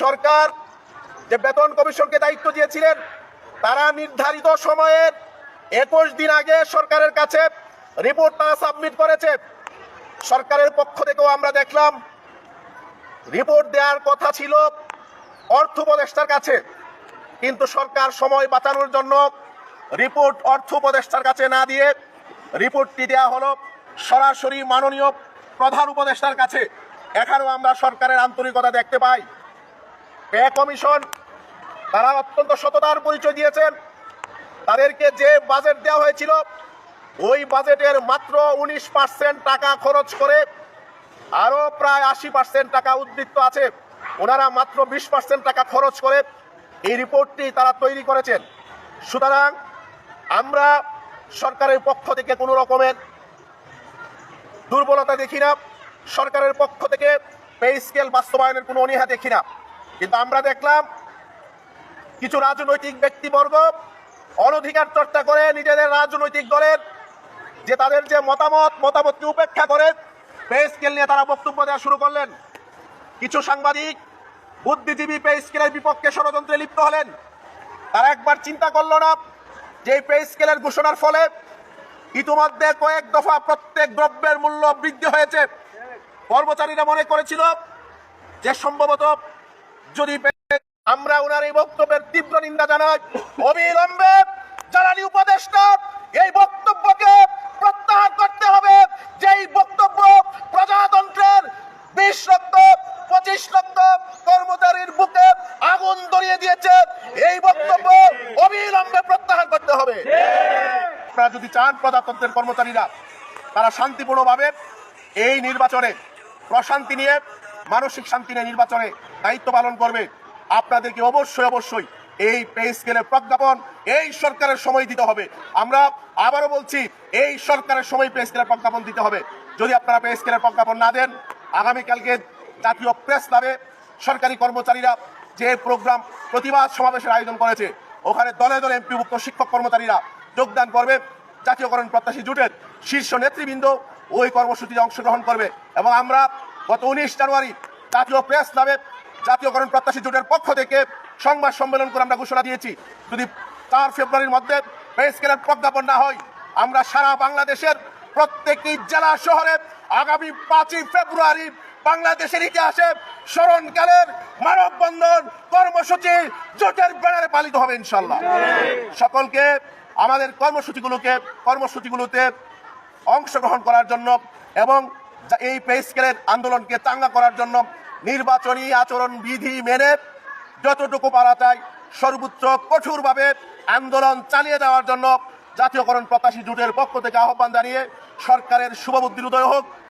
সরকার যে বেতন কমিশনকে দায়িত্ব দিয়েছিলেন, তারা নির্ধারিত সময়ের একুশ দিন আগে সরকারের কাছে রিপোর্ট তারা সাবমিট করেছে। সরকারের পক্ষ থেকেও আমরা দেখলাম রিপোর্ট দেওয়ার কথা ছিল অর্থ উপদেষ্টার কাছে। কিন্তু সরকার সময় বাঁচানোর জন্য রিপোর্ট অর্থ উপদেষ্টার কাছে না দিয়ে রিপোর্টটি দেওয়া হলো সরাসরি মাননীয় প্রধান উপদেষ্টার কাছে। এখানেও আমরা সরকারের আন্তরিকতা দেখতে পাই। পে কমিশন, তারা অত্যন্ত সততার পরিচয় দিয়েছেন। তাদেরকে যে বাজেট দেওয়া হয়েছিল, ওই বাজেটের মাত্র উনিশ পার্সেন্ট টাকা খরচ করে আরও প্রায় আশি পার্সেন্ট টাকা উদ্বৃত্ত আছে। ওনারা মাত্র বিশ পার্সেন্ট টাকা খরচ করে এই রিপোর্টটি তারা তৈরি করেছেন। সুতরাং আমরা সরকারের পক্ষ থেকে কোনো রকমের দুর্বলতা দেখি না। সরকারের পক্ষ থেকে পে স্কেল বাস্তবায়নের কোনো অনীহা দেখি না। কিন্তু আমরা দেখলাম কিছু রাজনৈতিক ব্যক্তিবর্গ অনধিকার চর্চা করে নিজেদের রাজনৈতিক দলের যে তাদের যে মতামত, মতামতকে উপেক্ষা করে পে স্কেল নিয়ে তারা বক্তব্য দেওয়া শুরু করলেন। কিছু সাংবাদিক, বুদ্ধিজীবী পে স্কেলের বিপক্ষে ষড়যন্ত্রে লিপ্ত হলেন। তারা একবার চিন্তা করল না যে পে স্কেলের ঘোষণার ফলে ইতিমধ্যে কয়েক দফা প্রত্যেক দ্রব্যের মূল্য বৃদ্ধি হয়েছে। কর্মচারীরা মনে করেছিল যে সম্ভবত যদি আমরা ওনার এই বক্তব্যের তীব্র নিন্দা জানাই, অবিলম্বে জ্বালানি উপদেষ্টা এই বক্তব্যকে প্রত্যাহার করতে হবে। যেই বক্তব্য প্রজাতন্ত্রের বিশ লক্ষ, পঁচিশ লক্ষ কর্মচারীর বুকে আগুন ধরিয়ে দিয়েছে, এই বক্তব্য অবিলম্বে প্রত্যাহার করতে হবে। আপনারা যদি চান প্রজাতন্ত্রের কর্মচারীরা, তারা শান্তিপূর্ণভাবে এই নির্বাচনে প্রশান্তি নিয়ে মানসিক শান্তি নিয়ে নির্বাচনে দায়িত্ব পালন করবে। আপনাদেরকে অবশ্যই অবশ্যই এই পে স্কেলের প্রজ্ঞাপন এই সরকারের সময় দিতে হবে। আমরা আবারও বলছি, এই সরকারের সময় পে স্কেলের প্রজ্ঞাপন দিতে হবে। যদি আপনারা পে স্কেলের প্রজ্ঞাপন না দেন, আগামীকালকে জাতীয় প্রেস ক্লাবে সরকারি কর্মচারীরা যে প্রোগ্রাম প্রতিবাদ সমাবেশের আয়োজন করেছে, ওখানে দলে দলে এমপিভুক্ত শিক্ষক কর্মচারীরা যোগদান করবে। জাতীয়করণ প্রত্যাশী জোটের শীর্ষ নেতৃবৃন্দ ওই কর্মসূচিতে অংশগ্রহণ করবে এবং আমরা গত উনিশ জানুয়ারি জাতীয় প্রেস ক্লাবে জাতীয়করণ প্রত্যাশী জোটের পক্ষ থেকে সংবাদ সম্মেলন করে আমরা ঘোষণা দিয়েছি। যদি চার ফেব্রুয়ারির মধ্যে পে স্কেলের প্রজ্ঞাপন না হয়, আমরা সারা বাংলাদেশের প্রত্যেকটি জেলা শহরে আগামী পাঁচই ফেব্রুয়ারি বাংলাদেশের ইতিহাসে স্মরণকালের মানববন্ধন কর্মসূচি জোটের ব্যানারে পালিত হবে ইনশাল্লাহ সকলকে আমাদের কর্মসূচিগুলোকে কর্মসূচিগুলোতে অংশগ্রহণ করার জন্য এবং এই পে স্কেলের আন্দোলনকে চাঙ্গা করার জন্য নির্বাচনী আচরণ বিধি মেনে যতটুকু পারা যায় সর্বোচ্চ কঠোরভাবে আন্দোলন চালিয়ে যাওয়ার জন্য জাতীয়করণ প্রত্যাশী জোটের পক্ষ থেকে আহ্বান জানিয়ে সরকারের শুভবুদ্ধির উদয় হোক।